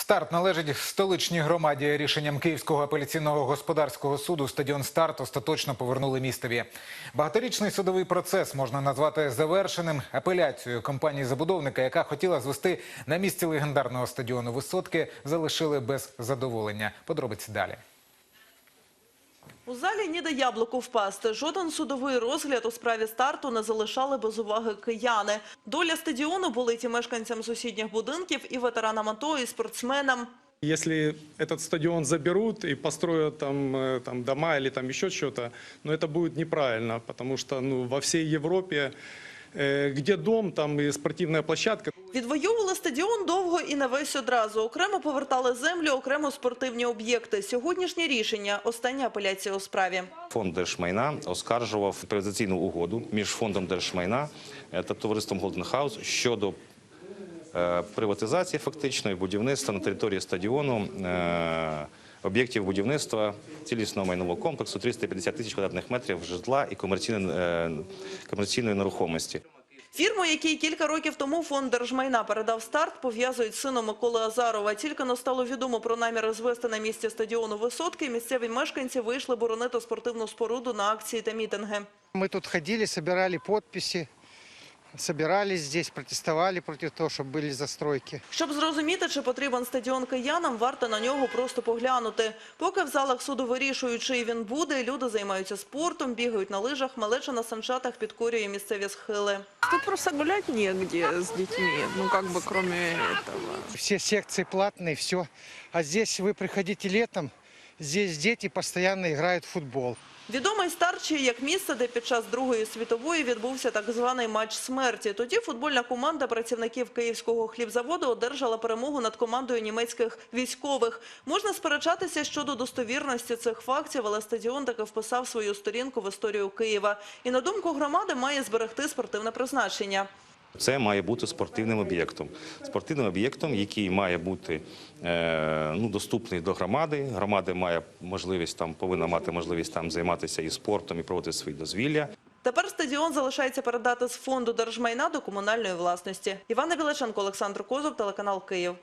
Старт належить столичній громаді. Рішенням Київського апеляційного господарського суду стадіон Старт остаточно повернули містові. Багаторічний судовий процес можна назвати завершеним апеляцією компанії забудовника, яка хотіла звести на місці легендарного стадіону висотки, залишили без задоволення. Подробиці далі. У залі ніде яблуку впасти. Жоден судовий розгляд у справі старту не залишали без уваги кияни. Доля стадіону болить і мешканцям сусідніх будинків, і ветеранам АТО, і спортсменам. Если этот стадион заберут и построят там, э, там дома или там еще что-то, ну это будет неправильно, потому что ну, во всей Европе, э, где дом, там и спортивная площадка. Відвоювали стадіон довго і не весь одразу. Окремо повертали землю, окремо спортивні об'єкти. Сьогоднішнє рішення – остання апеляція у справі. Фонд держмайна оскаржував приватизаційну угоду між фондом держмайна е, та товариством Голден Хаус щодо е, приватизації фактично і будівництва на території стадіону е, об'єктів будівництва цілісного майнового комплексу 350 тисяч квадратних метрів житла і комерційної, е, комерційної нерухомості. Фірму, якій кілька років тому фонд держмайна передав старт, пов'язують з сином Миколи Азарова. Тільки но стало відомо про наміри звести на місці стадіону висотки, місцеві мешканці вийшли боронити спортивну споруду на акції та мітинги. Мы тут ходили, собирали подписи, собирались здесь, протестовали против того, чтобы были застройки. Щоб зрозуміти, чи потрібен стадіон киянам, варто на нього просто поглянути. Поки в залах суду вирішують, чий він буде, люди займаються спортом, бігають на лижах, малеча на санчатах підкорює місцеві схили. Тут просто гулять негде с детьми, ну как бы кроме этого. Все секции платные, все. А здесь вы приходите летом, здесь дети постоянно играют в футбол. Відомий старчий як місце, де під час Другої світової відбувся так званий матч смерті. Тоді футбольна команда працівників Київського хлібзаводу одержала перемогу над командою німецьких військових. Можна сперечатися щодо достовірності цих фактів, але стадіон таки вписав свою сторінку в історію Києва. І на думку громади має зберегти спортивне призначення. Це має бути спортивним об'єктом. Спортивним об'єктом, який має бути е, ну, доступний до громади. Громада має можливість там, повинна мати можливість там займатися і спортом, і проводити свої дозвілля. Тепер стадіон залишається передати з фонду держмайна до комунальної власності. Івана Білаченко, Олександр Козов, телеканал Київ.